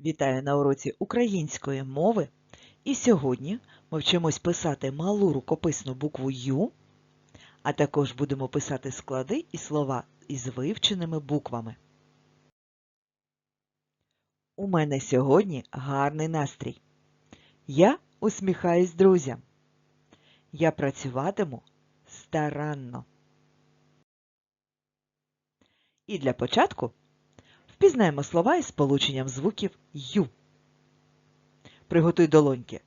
Вітаю на уроці української мови. І сьогодні ми вчимось писати малу рукописну букву Ю, а також будемо писати склади і слова із вивченими буквами. У мене сьогодні гарний настрій. Я усміхаюсь друзям. Я працюватиму старанно. І для початку Впізнаємо слова із сполученням звуків Ю. Приготуй долоньки.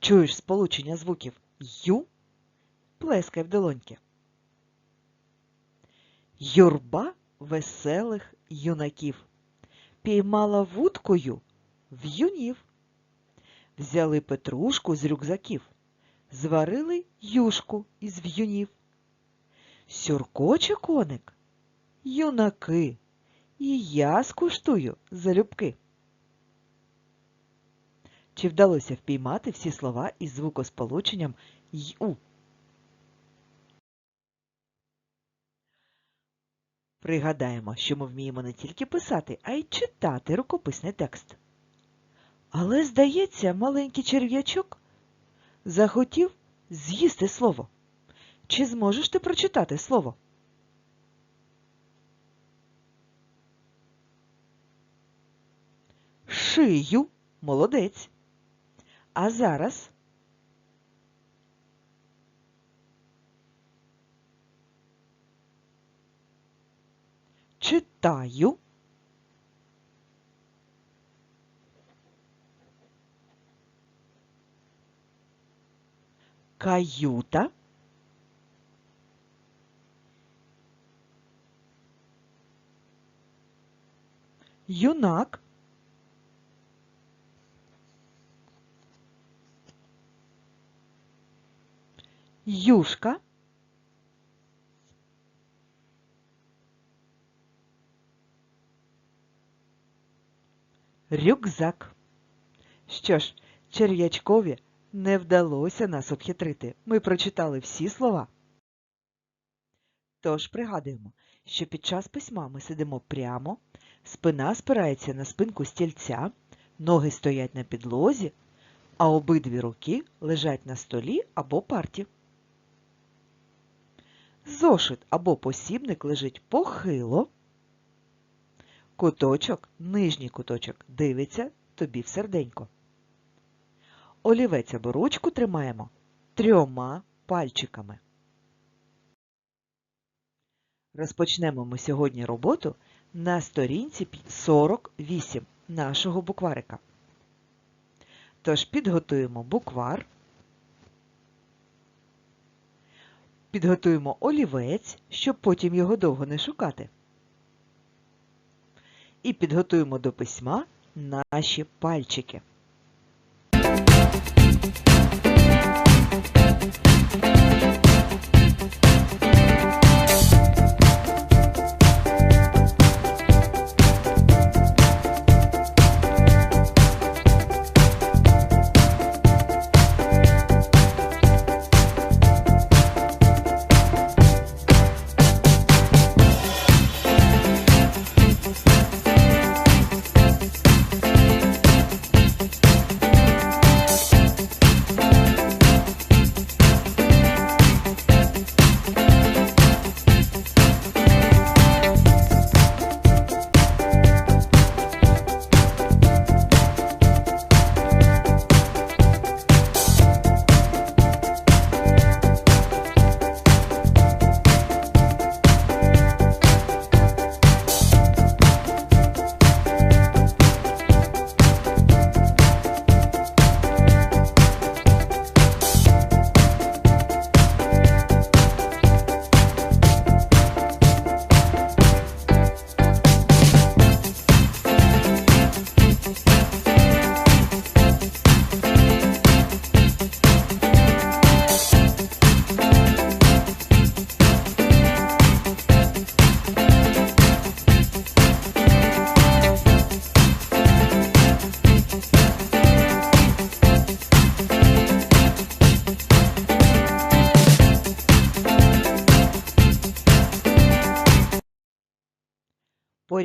Чуєш сполучення звуків Ю? Плескай в долоньки. Юрба веселих юнаків. Піймала вудкою в'юнів. Взяли петрушку з рюкзаків. Зварили юшку із в'юнів. Сюркоче коник. Юнаки. І я скуштую залюбки. Чи вдалося впіймати всі слова із звукосполученням й-у? Пригадаємо, що ми вміємо не тільки писати, а й читати рукописний текст. Але, здається, маленький черв'ячок захотів з'їсти слово. Чи зможеш ти прочитати слово? Шию молодець. А зараз читаю. Каюта. Юнак. Юшка. Рюкзак. Що ж, черв'ячкові не вдалося нас обхитрити. Ми прочитали всі слова. Тож пригадуємо, що під час письма ми сидимо прямо, спина спирається на спинку стільця, ноги стоять на підлозі, а обидві руки лежать на столі або парті. Зошит або посібник лежить похило. Куточок, нижній куточок, дивиться тобі в серденько. Олівець або ручку тримаємо трьома пальчиками. Розпочнемо ми сьогодні роботу на сторінці 48 нашого букварика. Тож підготуємо буквар. Підготуємо олівець, щоб потім його довго не шукати. І підготуємо до письма наші пальчики.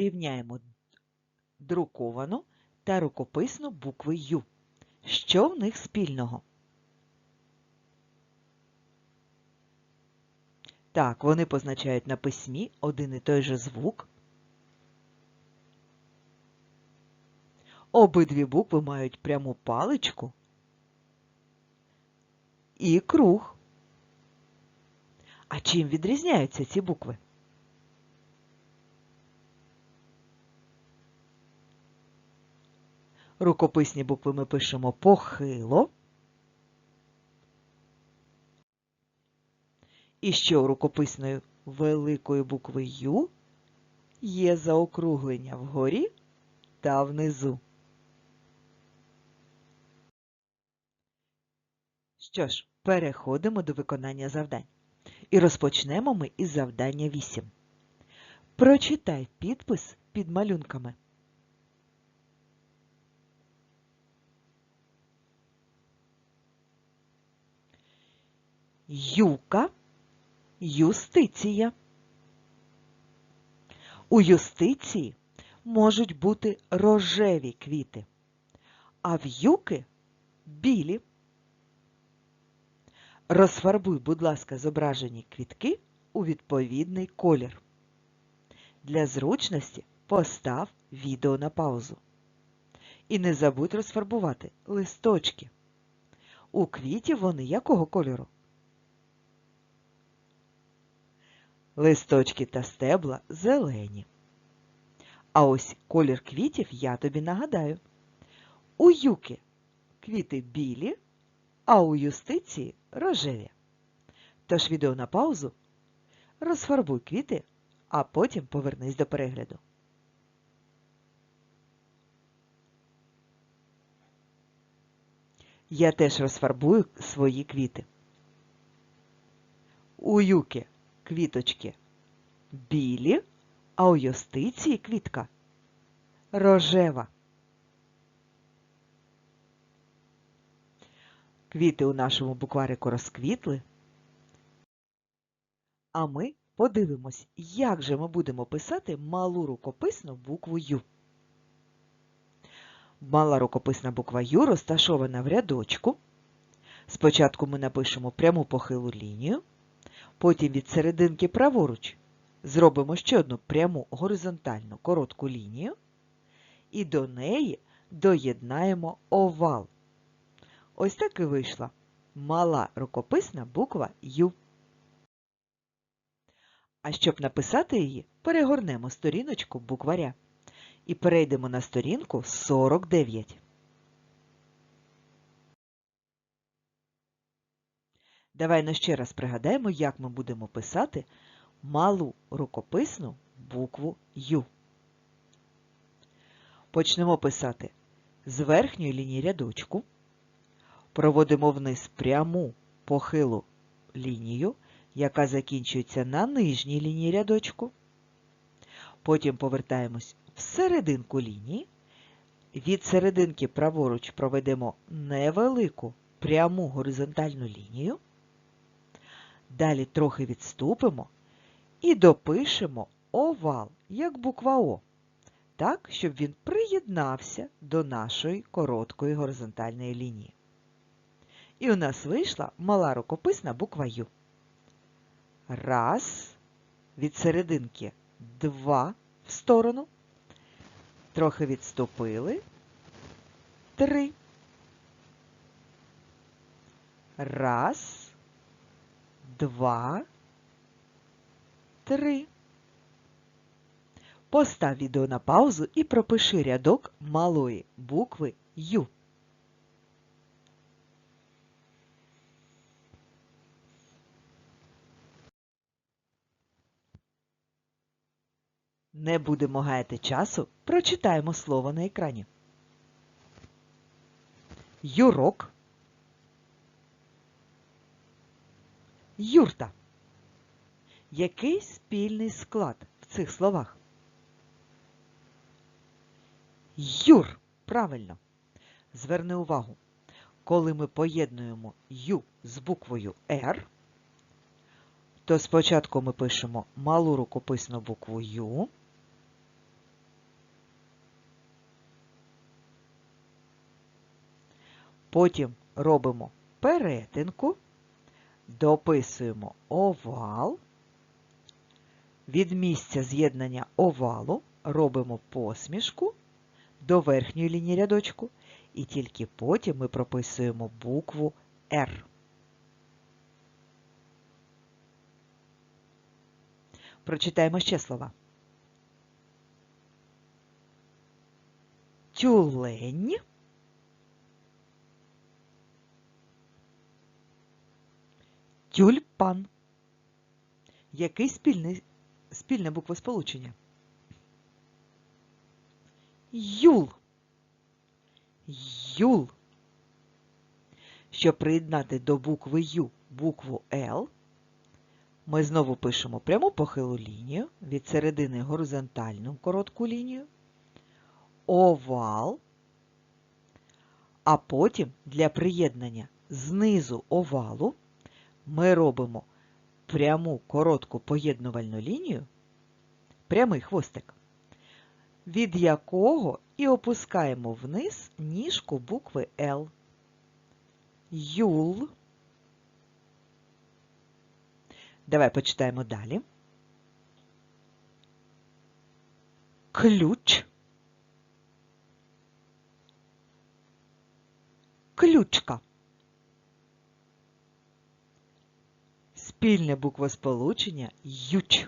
Порівняємо друковану та рукописну букви Ю. Що в них спільного? Так, вони позначають на письмі один і той же звук. Обидві букви мають пряму паличку і круг. А чим відрізняються ці букви? Рукописні букви ми пишемо похило. І що у рукописної великої букви Ю є заокруглення вгорі та внизу. Що ж, переходимо до виконання завдань. І розпочнемо ми із завдання 8. Прочитай підпис під малюнками. Юка, юстиція. У юстиції можуть бути рожеві квіти, а в юки білі. Розфарбуй, будь ласка, зображені квітки у відповідний колір. Для зручності постав відео на паузу. І не забудь розфарбувати листочки. У квітів вони якого кольору? Листочки та стебла зелені. А ось колір квітів я тобі нагадаю. У юки квіти білі, а у юстиції рожеві. Тож відео на паузу, розфарбуй квіти, а потім повернись до перегляду. Я теж розфарбую свої квіти. У юки квіточки білі, а у юстиції квітка рожева. Квіти у нашому букварику розквітли. А ми подивимось, як же ми будемо писати малу рукописну букву Ю. Мала рукописна буква Ю розташована в рядочку. Спочатку ми напишемо пряму похилу лінію, потім від серединки праворуч зробимо ще одну пряму горизонтальну коротку лінію і до неї доєднаємо овал. Ось так і вийшла мала рукописна буква Ю. А щоб написати її, перегорнемо сторіночку букваря і перейдемо на сторінку 49. Давай на ще раз пригадаємо, як ми будемо писати малу рукописну букву Ю. Почнемо писати з верхньої лінії рядочку, проводимо вниз пряму похилу лінію, яка закінчується на нижній лінії рядочку. Потім повертаємось в серединку лінії. Від серединки праворуч проведемо невелику пряму горизонтальну лінію. Далі трохи відступимо і допишемо овал, як буква О, так, щоб він приєднався до нашої короткої горизонтальної лінії. І у нас вийшла мала рукописна буква Ю. Раз, від серединки два в сторону, трохи відступили, три. Раз, два, три. Постав відео на паузу і пропиши рядок малої букви Ю. Не будемо гаяти часу, прочитаємо слово на екрані. Юрок. Юрта. Який спільний склад в цих словах? Юр. Правильно. Зверни увагу, коли ми поєднуємо Ю з буквою Р, то спочатку ми пишемо малу рукописну букву Ю, Потім робимо перетинку, дописуємо овал. Від місця з'єднання овалу робимо посмішку до верхньої лінії рядочку, і тільки потім ми прописуємо букву R. Прочитаємо ще слова. Тюлень. Тюльпан. Який спільний, спільне буквосполучення? Юл. Юл. Щоб приєднати до букви Ю букву Л, ми знову пишемо пряму похилу лінію, від середини горизонтальну коротку лінію, овал, а потім для приєднання знизу овалу ми робимо пряму коротку поєднувальну лінію, прямий хвостик, від якого і опускаємо вниз ніжку букви Л. Юл. Давай почитаємо далі. Ключ. Ключка. Спільне буквосполучення юч.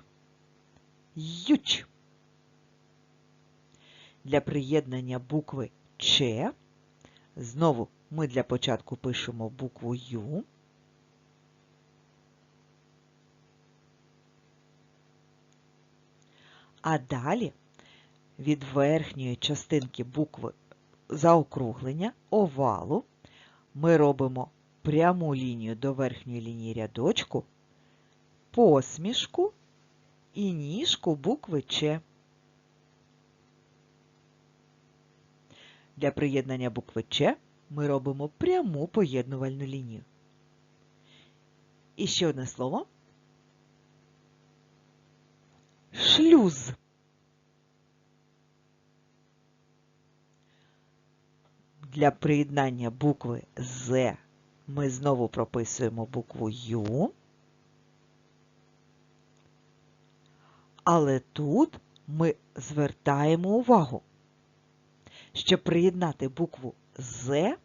Юч. Для приєднання букви Ч. Знову ми для початку пишемо букву Ю. А далі від верхньої частинки букви заокруглення овалу ми робимо пряму лінію до верхньої лінії рядочку, посмішку і ніжку букви Ч. Для приєднання букви Ч ми робимо пряму поєднувальну лінію. І ще одне слово. Шлюз. Для приєднання букви З ми знову прописуємо букву Ю. Але тут ми звертаємо увагу. Щоб приєднати букву З,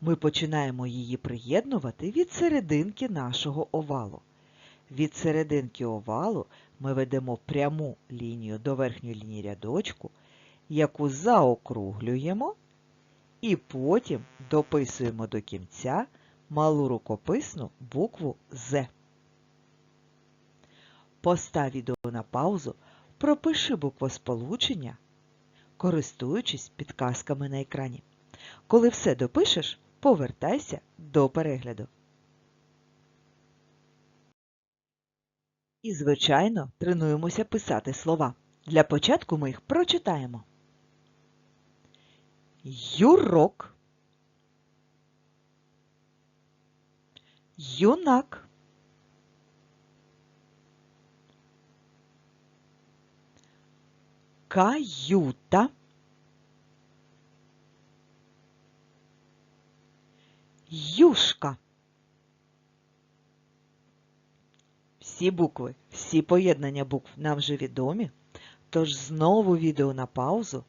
ми починаємо її приєднувати від серединки нашого овалу. Від серединки овалу ми ведемо пряму лінію до верхньої лінії рядочку, яку заокруглюємо, і потім дописуємо до кінця малу рукописну букву З. Постав відео на паузу, пропиши буквосполучення, користуючись підказками на екрані. Коли все допишеш, повертайся до перегляду. І, звичайно, тренуємося писати слова. Для початку ми їх прочитаємо. Юрок. Юнак. Каюта. Юшка. Всі букви, всі поєднання букв нам вже відомі, тож знову відео на паузу.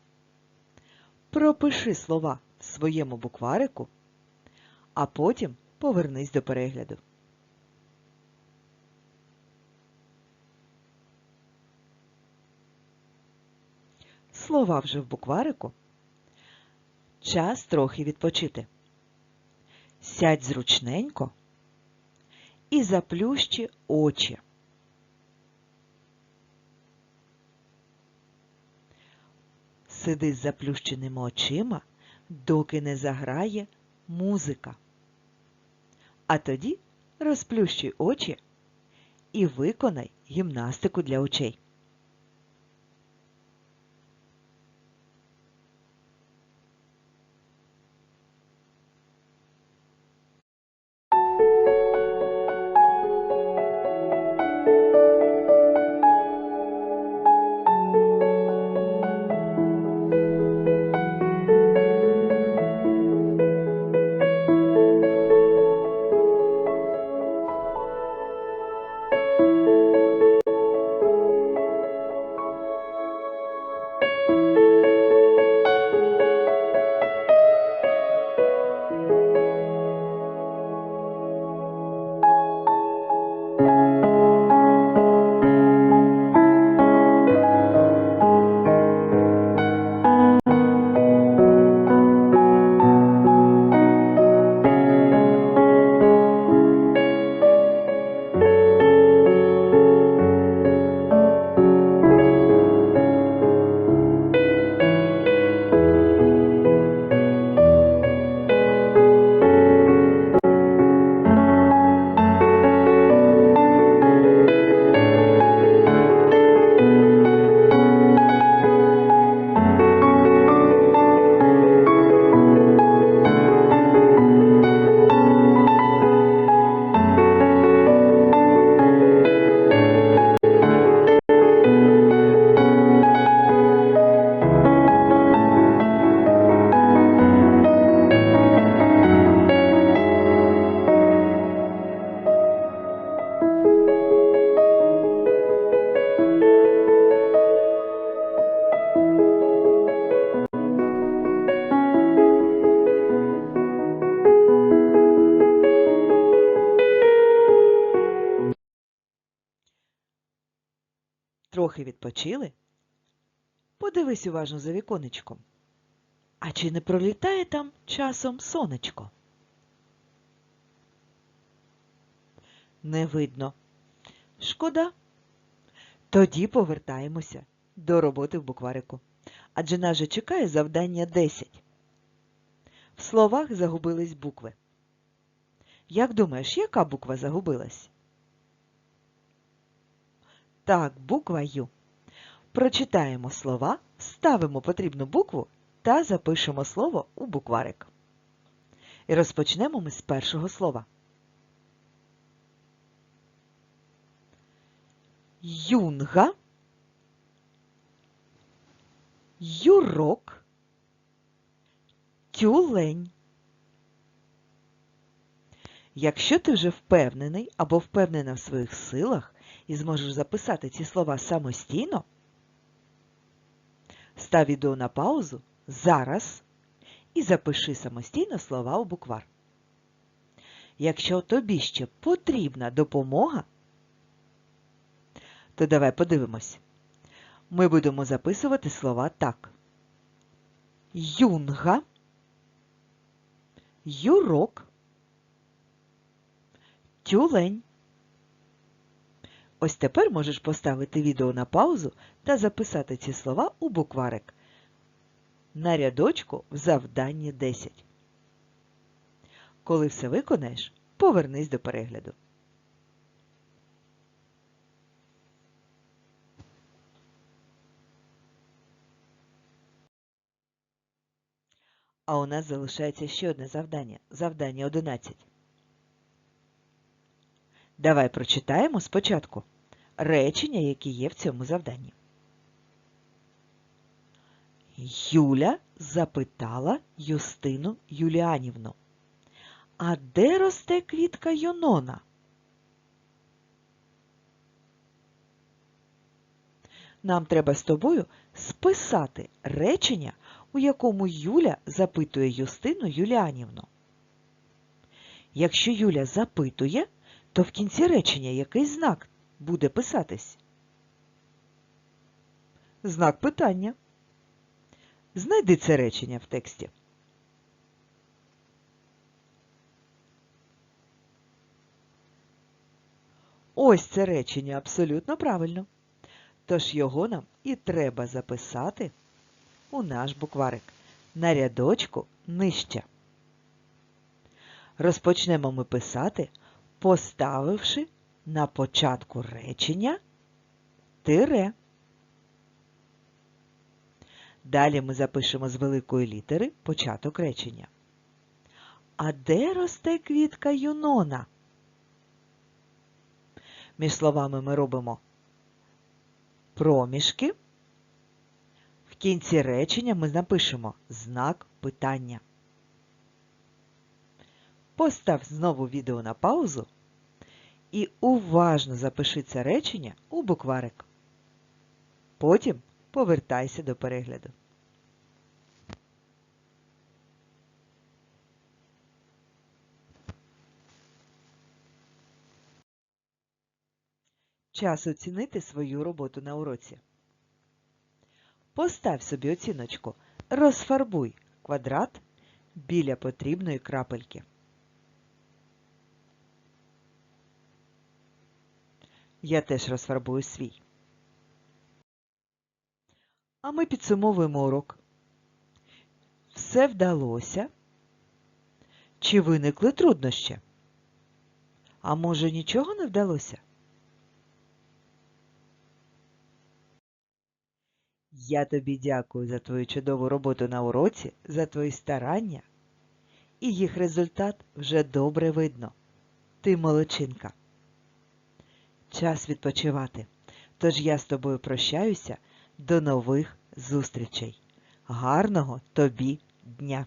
Пропиши слова в своєму букварику, а потім повернись до перегляду. Слова вже в букварику. Час трохи відпочити. Сядь зручненько і заплющи очі. Сиди з заплющеними очима, доки не заграє музика. А тоді розплющуй очі і виконай гімнастику для очей. Трохи відпочили, подивись уважно за віконечком. А чи не пролітає там часом сонечко? Не видно. Шкода. Тоді повертаємося до роботи в букварику. Адже нас же чекає завдання 10. В словах загубились букви. Як думаєш, яка буква загубилась? Так, буква Ю. Прочитаємо слова, ставимо потрібну букву та запишемо слово у букварик. І розпочнемо ми з першого слова. Юнга, юрок, тюлень. Якщо ти вже впевнений або впевнена в своїх силах і зможеш записати ці слова самостійно, став відео на паузу зараз і запиши самостійно слова у буквар. Якщо тобі ще потрібна допомога, то давай подивимось. Ми будемо записувати слова так. Юнга, юрок, тюлень. Ось тепер можеш поставити відео на паузу та записати ці слова у букварик на рядочку в завданні 10. Коли все виконаєш, повернись до перегляду. А у нас залишається ще одне завдання. Завдання 11. Давай прочитаємо спочатку речення, які є в цьому завданні. Юля запитала Юстину Юліанівну. А де росте квітка Йонона? Нам треба з тобою списати речення, у якому Юля запитує Юстину Юліанівну. Якщо Юля запитує, то в кінці речення який знак буде писатись? Знак питання. Знайди це речення в тексті. Ось це речення абсолютно правильно. Тож його нам і треба записати у наш букварик на рядочку нижче. Розпочнемо ми писати, поставивши на початку речення тире. Далі ми запишемо з великої літери початок речення. А де росте квітка Юнона? Між словами ми робимо проміжки. В кінці речення ми напишемо знак питання. Постав знову відео на паузу і уважно запиши це речення у букварик. Потім повертайся до перегляду. Час оцінити свою роботу на уроці. Постав собі оціночку. Розфарбуй квадрат біля потрібної крапельки. Я теж розфарбую свій. А ми підсумовуємо урок. Все вдалося? Чи виникли труднощі? А може нічого не вдалося? Я тобі дякую за твою чудову роботу на уроці, за твої старання. І їх результат вже добре видно. Ти молодчинка. Час відпочивати. Тож я з тобою прощаюся. До нових зустрічей. Гарного тобі дня!